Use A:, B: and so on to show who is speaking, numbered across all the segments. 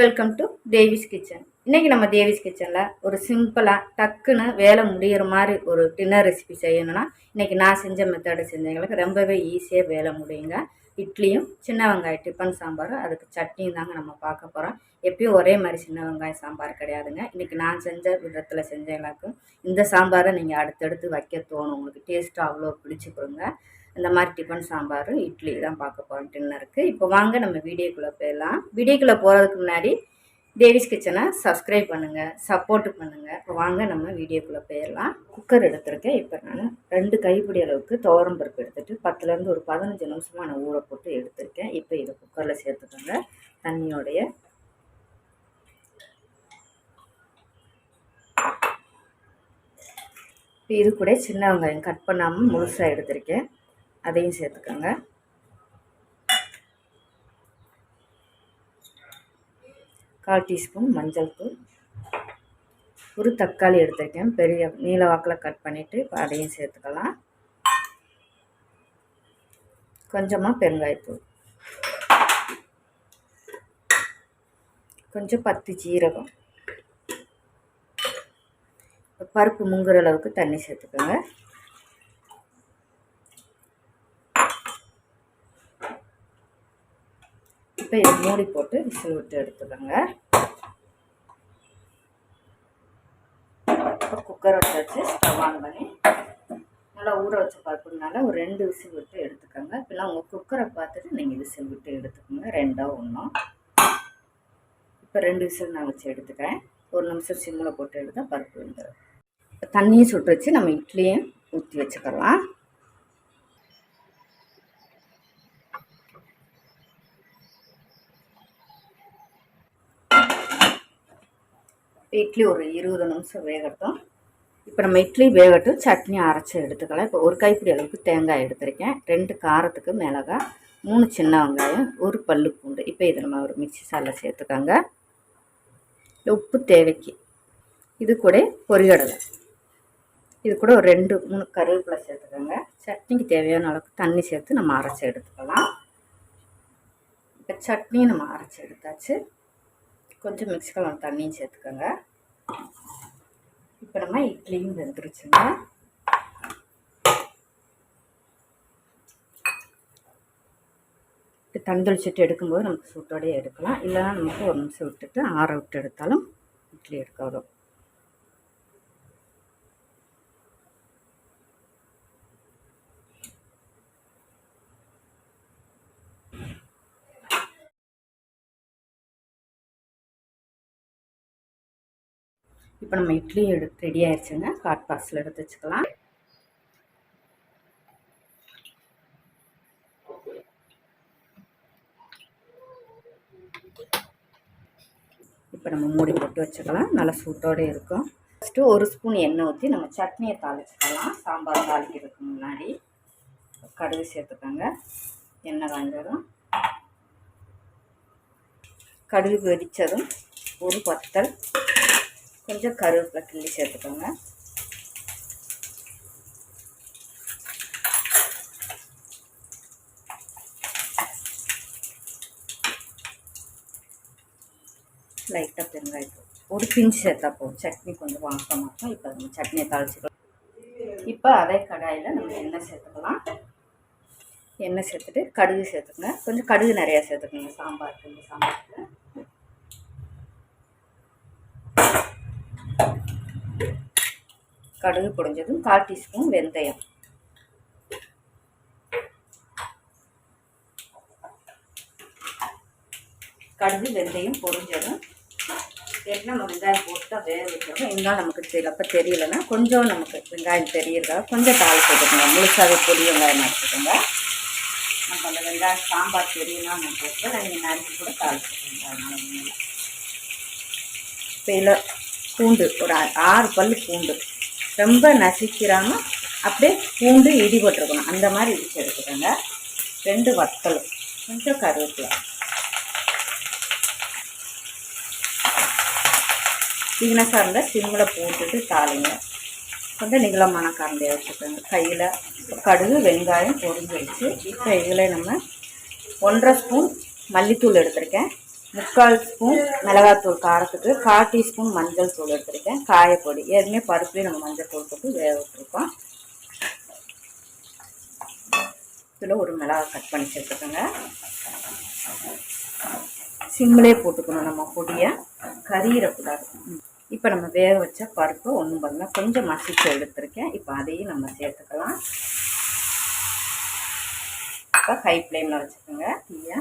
A: Welcome to Devi's kitchen இன்றைக்கி நம்ம தேவிஸ் கிச்சனில் ஒரு சிம்பிளாக டக்குன்னு வேலை முடிகிற மாதிரி ஒரு டின்னர் ரெசிபி செய்யணும்னா இன்றைக்கி நான் செஞ்ச மெத்தடை செஞ்சவங்களுக்கு ரொம்பவே ஈஸியாக வேலை முடியுங்க. இட்லியும் சின்ன வெங்காயம் டிஃபன் சாம்பாரும் அதுக்கு சட்னியும் தாங்க நம்ம பார்க்க போகிறோம் எப்பயும் ஒரே மாதிரி சின்ன வெங்காயம் சாம்பார் கிடையாதுங்க. இன்றைக்கி நான் செஞ்ச விதத்தில் செஞ்சவங்களுக்கும் இந்த சாம்பாரை நீங்கள் அடுத்தடுத்து வைக்க தோணும். உங்களுக்கு டேஸ்ட்டு அவ்வளோ பிடிச்சி கொடுங்க. இந்த மாதிரி டிஃபன் சாம்பார் இட்லி தான் பார்க்க போகிறோம் டின்னருக்கு. இப்போ வாங்க நம்ம வீடியோக்குள்ளே போயிடலாம். வீடியோக்குள்ளே போகிறதுக்கு முன்னாடி தேவிஸ் கிச்சனை சப்ஸ்கிரைப் பண்ணுங்கள் சப்போர்ட் பண்ணுங்கள் இப்போ வாங்க நம்ம வீடியோக்குள்ளே போயிடலாம். குக்கர் எடுத்திருக்கேன். இப்போ நான் ரெண்டு கைப்பிடி அளவுக்கு துவரம் பருப்பு எடுத்துகிட்டு பத்துலேருந்து ஒரு பதினஞ்சு நிமிஷமாக நான் ஊற போட்டு எடுத்திருக்கேன். இப்போ இதை குக்கரில் சேர்த்துக்கோங்க. தண்ணியோடைய இது கூட சின்ன வெங்காயம் கட் பண்ணாமல் முழுசாக எடுத்திருக்கேன். அதையும் சேர்த்துக்கோங்க. கால் டீஸ்பூன் மஞ்சள் தூள். ஒரு தக்காளி எடுத்திருக்கேன். பெரிய நீல வாக்கில் கட் பண்ணிவிட்டு இப்போ அதையும் சேர்த்துக்கலாம். கொஞ்சமாக பெருங்காயத்தூள். கொஞ்சம் பத்து ஜீரகம். பருப்பு முங்குற அளவுக்கு தண்ணி சேர்த்துக்கோங்க. இப்போ இதை மூடி போட்டு விசில் விட்டு எடுத்துக்கோங்க. இப்போ குக்கரை வச்சு ஸ்டவ் ஆன் பண்ணி நல்லா ஊற வச்சு பருப்புனால ஒரு ரெண்டு விசில் விட்டு எடுத்துக்கோங்க. இப்போலாம் உங்கள் குக்கரை பார்த்துட்டு நீங்கள் விசில் விட்டு எடுத்துக்கோங்க. ரெண்டாக ஒன்றும் இப்போ ரெண்டு விசில் நான் வச்சு எடுத்துக்கிறேன். ஒரு நிமிஷம் சிம்மில் போட்டு எடுத்தால் பருப்பு வந்துடும் இப்போ தண்ணியும் சுட்டு வச்சு நம்ம இட்லியும் ஊற்றி வச்சுக்கலாம். இட்லி ஒரு இருபது நிமிஷம் வேகட்டும். இப்போ நம்ம இட்லி வேகட்டும். சட்னி அரைச்சி எடுத்துக்கலாம். இப்போ ஒரு கைப்பிடி அளவுக்கு தேங்காய் எடுத்திருக்கேன். ரெண்டு காரத்துக்கு மிளகாய் மூணு சின்ன வெங்காயம் ஒரு பல்லு பூண்டு. இப்போ இதை நம்ம ஒரு மிக்சி சாலில் சேர்த்துக்கோங்க. உப்பு தேவைக்கு. இது கூட பொரியடலை. இது கூட ஒரு ரெண்டு மூணு கருவேப்பிலை சேர்த்துக்கோங்க. சட்னிக்கு தேவையான அளவுக்கு தண்ணி சேர்த்து நம்ம அரைச்சி எடுத்துக்கலாம். இப்போ சட்னியும் நம்ம அரைச்சி எடுத்தாச்சு. கொஞ்சம் மிக்ஸ் கலர் தண்ணியும் சேர்த்துக்கோங்க. இப்போ நம்ம இட்லியும் வெந்துருச்சுங்க. இப்போ தந்தளிச்சுட்டு எடுக்கும்போது நமக்கு சூட்டோடையே எடுக்கலாம். இல்லைன்னா நமக்கு ஒரு நிமிஷம் விட்டுட்டு ஆற விட்டு எடுத்தாலும் இட்லி எடுக்க வரும். இப்போ நம்ம இட்லி எடுத்து ரெடி ஆயிடுச்சுங்க ஹாட் பாக்ஸில் எடுத்து வச்சுக்கலாம். இப்போ நம்ம மூடி போட்டு வச்சுக்கலாம். நல்லா சூட்டோடு இருக்கும். ஃபஸ்ட்டு ஒரு ஸ்பூன் எண்ணெய் ஊற்றி நம்ம சட்னியை தாளிச்சுக்கலாம். சாம்பார் தாளிக்கிறதுக்கு முன்னாடி. கடுகு சேர்த்துக்கோங்க. எண்ணெய் வாங்கிடும் கடுகு வெடித்ததும் ஒரு பத்தல் கொஞ்சம் கருவேப்பிலை கிள்ளி சேர்த்துக்கோங்க. லைட்டாக பெருங்காயத்தூள் ஒரு பிஞ்சு சேர்த்தா போதும். சட்னி கொஞ்சம் வாசமாக இருக்கும். இப்போ நம்ம சட்னியை தாளிச்சிக்கலாம். இப்போ அதே கடாயில் நம்ம எண்ணெய் சேர்த்துக்கலாம். எண்ணெய் சேர்த்துட்டு கடுகு சேர்த்துக்கோங்க. கொஞ்சம் கடுகு நிறையா சேர்த்துக்கோங்க. சாம்பாருக்கு இந்த சாம்பாருக்கு. கடுகு பொடிஞ்சதும் கால் டீஸ்பூன் வெந்தயம். கடுகு வெந்தயம் பொரிஞ்சதும் ஏற்கனவே நம்ம வெங்காயம் போட்டு தான் வேக வைக்கிறோம் வெங்காயம் நமக்கு தெரியலப்போ தெரியலைன்னா கொஞ்சம் நமக்கு வெங்காயம் தெரியறதா கொஞ்சம் தாள் போட்டுக்கோங்க முழுசாகவே பொடி வெங்காயம் எடுத்துக்கோங்க. நம்ம அந்த வெங்காயம் சாம்பார் தெரியணும்னா நம்ம போட்டு நீங்கள் நறுக்கி கூட தாள் போட்டுக்கோங்க அதனால் இப்போ இதில் பூண்டு ஒரு ஆறு பல் பூண்டு. ரொம்ப நசிக்கிறாமல் அப்படியே பூண்டு இடிபட்டுருக்கணும் அந்த மாதிரி இடிச்சு எடுத்துக்கோங்க. ரெண்டு வத்தல் கொஞ்சம் கருவேப்பிலை. தீனக்காக இருந்தால் சிம்மில் போட்டுட்டு தாளிங்க. கொஞ்சம் நீளமான கரண்டையை வச்சுக்கோங்க. கையில் கடுகு வெங்காயம் பொறிஞ்சு வச்சு இப்போ இதில் நம்ம ஒன்றரை ஸ்பூன் மல்லித்தூள் எடுத்திருக்கேன். முக்கால் ஸ்பூன் மிளகாத்தூள் காரத்துக்கு கால் டீஸ்பூன் மஞ்சள் தூள் எடுத்துருக்கேன். காயப்பொடி ஏற்கனவே பருப்புலேயும் நம்ம மஞ்சள் தூள் போட்டு வேக விட்டுருக்கோம். இதில் ஒரு மிளகா கட் பண்ணி சேர்த்துக்கோங்க சிம்மிலே போட்டுக்கணும் நம்ம பொடியை. கறியிடக்கூடாது இப்போ நம்ம வேக வச்ச பருப்பு ஒன்றும் பண்ணல. கொஞ்சம் மசிச்சு எடுத்துருக்கேன். இப்போ அதையும் நம்ம சேர்த்துக்கலாம். இப்போ ஹை ஃப்ளேமில் வச்சுக்கோங்க. தீயை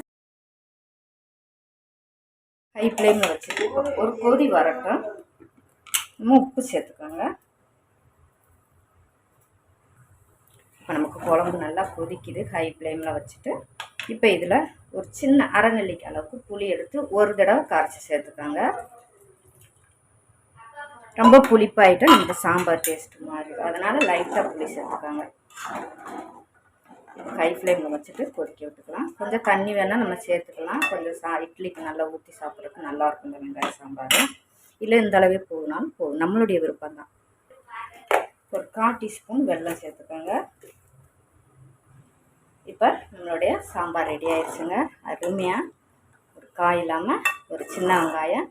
A: ஹை ஃப்ளேமில் வச்சுட்டு ஒரு கொதி வரட்டும். நம்ம உப்பு சேர்த்துக்கோங்க. இப்போ நமக்கு குழம்பு நல்லா கொதிக்குது. ஹை ஃப்ளேமில் வச்சுட்டு இப்போ இதில் ஒரு சின்ன அரைநெல்லிக்கு அளவுக்கு புளி எடுத்து ஒரு தடவை கரைச்சி சேர்த்துக்கோங்க. ரொம்ப புளிப்பாயிட்டு நமக்கு சாம்பார் டேஸ்ட் மாதிரி அதனால் லைட்டாக புளி சேர்த்துக்கோங்க. ஹை ஃப்ளேமில் வச்சுட்டு கொதிக்க விட்டுக்கலாம். கொஞ்சம் தண்ணி வேணால் நம்ம சேர்த்துக்கலாம். கொஞ்சம் சா இட்லிக்கு நல்லா ஊற்றி சாப்பிட்றதுக்கு நல்லாயிருக்கும் இந்த வெங்காய சாம்பார். இல்லை இந்த அளவே போகணும்னாலும் போகும் நம்மளுடைய விருப்பம் தான் ஒரு கால் டீஸ்பூன் வெல்லம் சேர்த்துக்கோங்க. இப்போ நம்மளுடைய சாம்பார் ரெடி ஆயிடுச்சுங்க. அருமையாக ஒரு காய் இல்லாமல் ஒரு சின்ன வெங்காயம்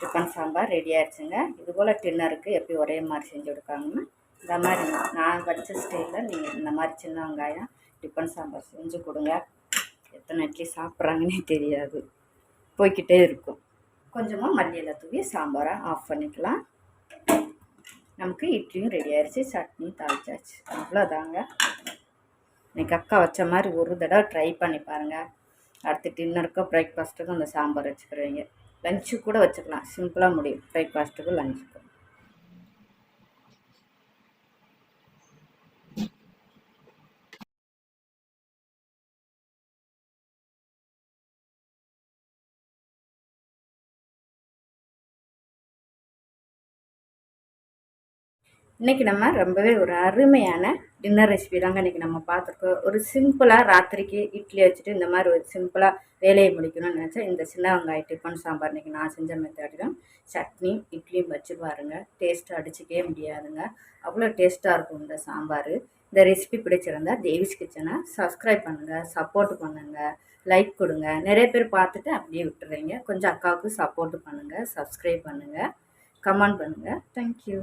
A: டிஃபன் சாம்பார் ரெடி ஆயிடுச்சுங்க. இது போல் டின்னருக்கு எப்படி ஒரே மாதிரி செஞ்சு கொடுக்காங்கன்னு இந்த மாதிரி நான் வச்ச ஸ்டைலில் நீங்கள் இந்த மாதிரி சின்ன வெங்காயம் டிஃபன் சாம்பார் செஞ்சு கொடுங்க. எத்தனை இட்லி சாப்பிட்றாங்கன்னே தெரியாது. போய்கிட்டே இருக்கும். கொஞ்சமாக மல்லியில் தூவி சாம்பாரை ஆஃப் பண்ணிக்கலாம். நமக்கு இட்லியும் ரெடி ஆயிடுச்சு சட்னி தாளிச்சாச்சு. அவ்வளோதாங்க. இன்றைக்கி அக்கா வச்ச மாதிரி ஒரு தடவை ட்ரை பண்ணி பாருங்கள் அடுத்து டின்னருக்கும் பிரேக்ஃபாஸ்ட்டுக்கும் அந்த சாம்பார் வச்சுக்கிறவங்க லஞ்சு கூட வச்சுக்கலாம். சிம்பிளாக முடியும். பிரேக்ஃபாஸ்ட்டுக்கும் லஞ்சுக்கும் இன்றைக்கி நம்ம ரொம்பவே ஒரு அருமையான டின்னர் ரெசிபி தாங்க இன்றைக்கி நம்ம பார்த்துருக்கோம். ஒரு சிம்பிளாக ராத்திரிக்கு இட்லி வச்சுட்டு இந்த மாதிரி ஒரு சிம்பிளாக வேலையை முடிக்கணும்னு நினச்சா இந்த சின்ன வெங்காய டிஃபன் சாம்பார் இன்றைக்கி நான் செஞ்ச மெத்தடிலும் சட்னி இட்லியும் வச்சு பாருங்கள் டேஸ்ட்டு அடிச்சிக்கவே முடியாதுங்க. அவ்வளோ டேஸ்ட்டாக இருக்கும் இந்த சாம்பார். இந்த ரெசிபி பிடிச்சிருந்தா தேவிஸ் கிச்சனை சப்ஸ்கிரைப் பண்ணுங்கள் சப்போர்ட் பண்ணுங்கள் லைக் கொடுங்க. நிறைய பேர் பார்த்துட்டு அப்படியே விட்டுறீங்க. கொஞ்சம் அக்காவுக்கு சப்போர்ட் பண்ணுங்கள் சப்ஸ்கிரைப் பண்ணுங்கள் கமெண்ட் பண்ணுங்கள் தேங்க்யூ